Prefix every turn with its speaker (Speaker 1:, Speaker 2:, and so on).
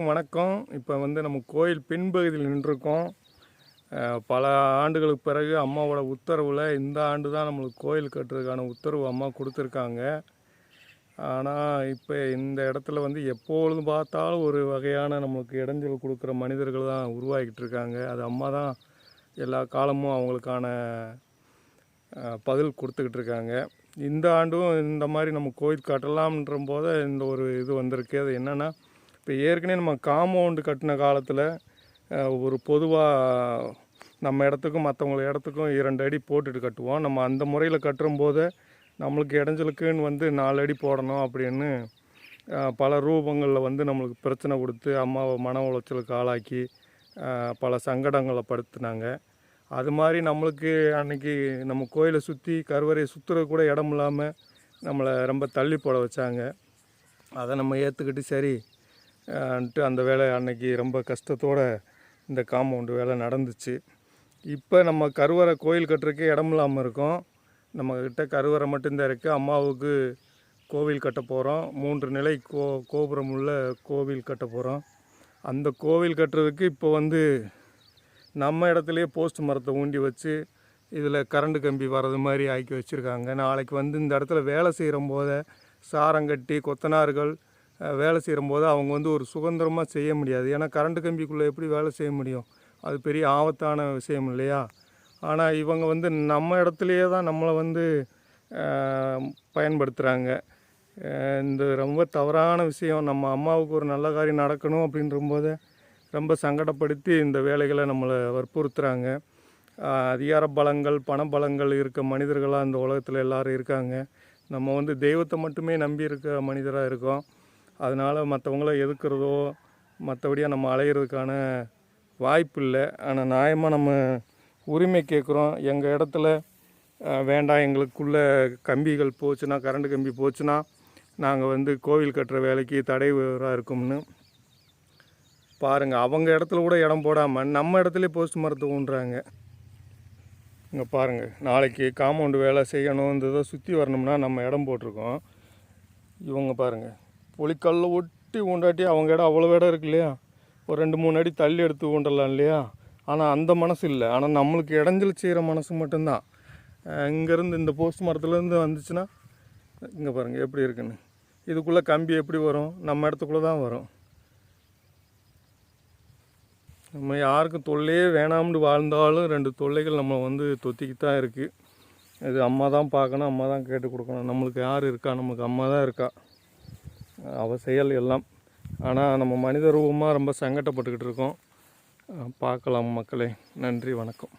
Speaker 1: அனைவருக்கும் வணக்கம். இப்போ வந்து நம்ம கோயில் பின்பகுதியில் நின்றுருக்கோம். பல ஆண்டுகளுக்கு பிறகு அம்மாவோட உத்தரவில் இந்த ஆண்டு தான் நம்மளுக்கு கோயில் கட்டுறதுக்கான உத்தரவு அம்மா கொடுத்துருக்காங்க. ஆனால் இப்போ இந்த இடத்துல வந்து எப்பொழுதும் பார்த்தாலும் ஒரு வகையான நம்மளுக்கு இடைஞ்சல் கொடுக்குற மனிதர்கள் தான் உருவாகிட்டு இருக்காங்க. அது அம்மா தான் எல்லா காலமும் அவங்களுக்கான பதில் கொடுத்துக்கிட்டு இருக்காங்க. இந்த ஆண்டும் இந்த மாதிரி நம்ம கோயில் கட்டலாம்ன்ற போது இந்த ஒரு இது வந்திருக்கு. அது என்னென்னா இப்போ ஏற்கனவே நம்ம காம்பவுண்டு கட்டின காலத்தில் ஒரு பொதுவாக நம்ம இடத்துக்கும் மற்றவங்க இடத்துக்கும் இரண்டு அடி போட்டுட்டு கட்டுவோம். நம்ம அந்த முறையில் கட்டுற போது நம்மளுக்கு இடைஞ்சலுக்குன்னு வந்து நாலு அடி போடணும் அப்படின்னு பல ரூபங்களில் வந்து நம்மளுக்கு பிரச்சனை கொடுத்து அம்மாவை மன உளைச்சலுக்கு ஆளாக்கி பல சங்கடங்களை படுத்துனாங்க. அது மாதிரி நம்மளுக்கு அன்னைக்கு நம்ம கோயிலை சுற்றி கருவறையை சுற்றுறது கூட இடம் இல்லாமல் நம்மளை ரொம்ப தள்ளி போட வச்சாங்க. அதை நம்ம ஏற்றுக்கிட்டு சரி அந்த வேலை அன்னைக்கு ரொம்ப கஷ்டத்தோடு இந்த காம்பவுண்டு வேலை நடந்துச்சு. இப்போ நம்ம கருவறை கோயில் கட்டுறக்கே இடம் இல்லாமல் இருக்கோம். நம்மக்கிட்ட கருவறை மட்டும்தான் இருக்குது அம்மாவுக்கு கோவில் கட்ட போகிறோம் மூன்று நிலை கோ கோபுரம் உள்ள கோவில் கட்ட போகிறோம் அந்த கோவில் கட்டுறதுக்கு இப்போ வந்து நம்ம இடத்துலையே போஸ்ட் மரத்தை ஊண்டி வச்சு இதில் கரண்ட் கம்பி வர்றது மாதிரி ஆக்கி வச்சுருக்காங்க. நாளைக்கு வந்து இந்த இடத்துல வேலை செய்கிற போதே சாரங்கட்டி கொத்தனார்கள் வேலை செய்கிறம்போது அவங்க வந்து ஒரு சுதந்திரமாக செய்ய முடியாது. ஏன்னா கரண்ட் கம்பிக்குள்ளே எப்படி வேலை செய்ய முடியும்? அது பெரிய ஆபத்தான விஷயம் இல்லையா? ஆனால் இவங்க வந்து நம்ம இடத்துலையே தான் நம்மளை வந்து பயன்படுத்துகிறாங்க இந்த ரொம்ப தவறான விஷயம் நம்ம அம்மாவுக்கு ஒரு நல்ல காரியம் நடக்கணும் அப்படின்றபோது ரொம்ப சங்கடப்படுத்தி இந்த வேலைகளை நம்மளை வற்புறுத்துகிறாங்க அதிகார பலங்கள் பண பலங்கள் இருக்க மனிதர்களாக இந்த உலகத்தில் எல்லோரும் இருக்காங்க. நம்ம வந்து தெய்வத்தை மட்டுமே நம்பி இருக்க மனிதராக இருக்கோம். அதனால் மற்றவங்கள எதுக்குறதோ மற்றபடியாக நம்ம அலையிறதுக்கான வாய்ப்பு இல்லை ஆனால் நியாயமாக நம்ம உரிமை கேட்குறோம் எங்கள் இடத்துல வேண்டாம் எங்களுக்குள்ளே கம்பிகள் போச்சுன்னா கரண்ட் கம்பி போச்சுன்னா நாங்கள் வந்து கோவில் கட்டுற வேலைக்கு தடைவராக இருக்கும்னு. பாருங்கள் அவங்க இடத்துல கூட இடம் போடாமல் நம்ம இடத்துலயே போஸ்ட் மரத்தை ஊன்றாங்க. இங்கே பாருங்கள் நாளைக்கு காம்பவுண்டு வேலை செய்யணும் இந்த இதை சுற்றி வரணும்னா நம்ம இடம் போட்டிருக்கோம். இவங்க பாருங்கள் புலிக்கல்ல ஒட்டி ஊண்டாட்டி அவங்க இடம் அவ்வளோ இடம் இருக்கு இல்லையா? ஒரு ரெண்டு மூணு அடி தள்ளி எடுத்து ஊண்டலாம் இல்லையா? ஆனால் அந்த மனசு இல்லை. ஆனால் நம்மளுக்கு இடைஞ்சல் செய்கிற மனசு மட்டும்தான். இங்கேருந்து இந்த போஸ்ட் மரத்துலேருந்து வந்துச்சுன்னா இங்கே பாருங்கள் எப்படி இருக்குன்னு. இதுக்குள்ளே கம்பி எப்படி வரும்? நம்ம இடத்துக்குள்ளே தான் வரும். நம்ம யாருக்கும் தொல்லையே வேணாம்னு வாழ்ந்தாலும் ரெண்டு தொல்லைகள் நம்ம வந்து தொத்திக்கிட்டு தான் இருக்குது இது அம்மா தான் பார்க்கணும் அம்மா தான் கேட்டு கொடுக்கணும். நம்மளுக்கு யார் இருக்கா? நமக்கு அம்மா தான் இருக்கா? அவள் செயல் எல்லாம். ஆனால் நம்ம மனித ரூபமாக ரொம்ப சங்கடப்பட்டுக்கிட்டு இருக்கோம். பார்க்கலாம் மக்களே. நன்றி வணக்கம்.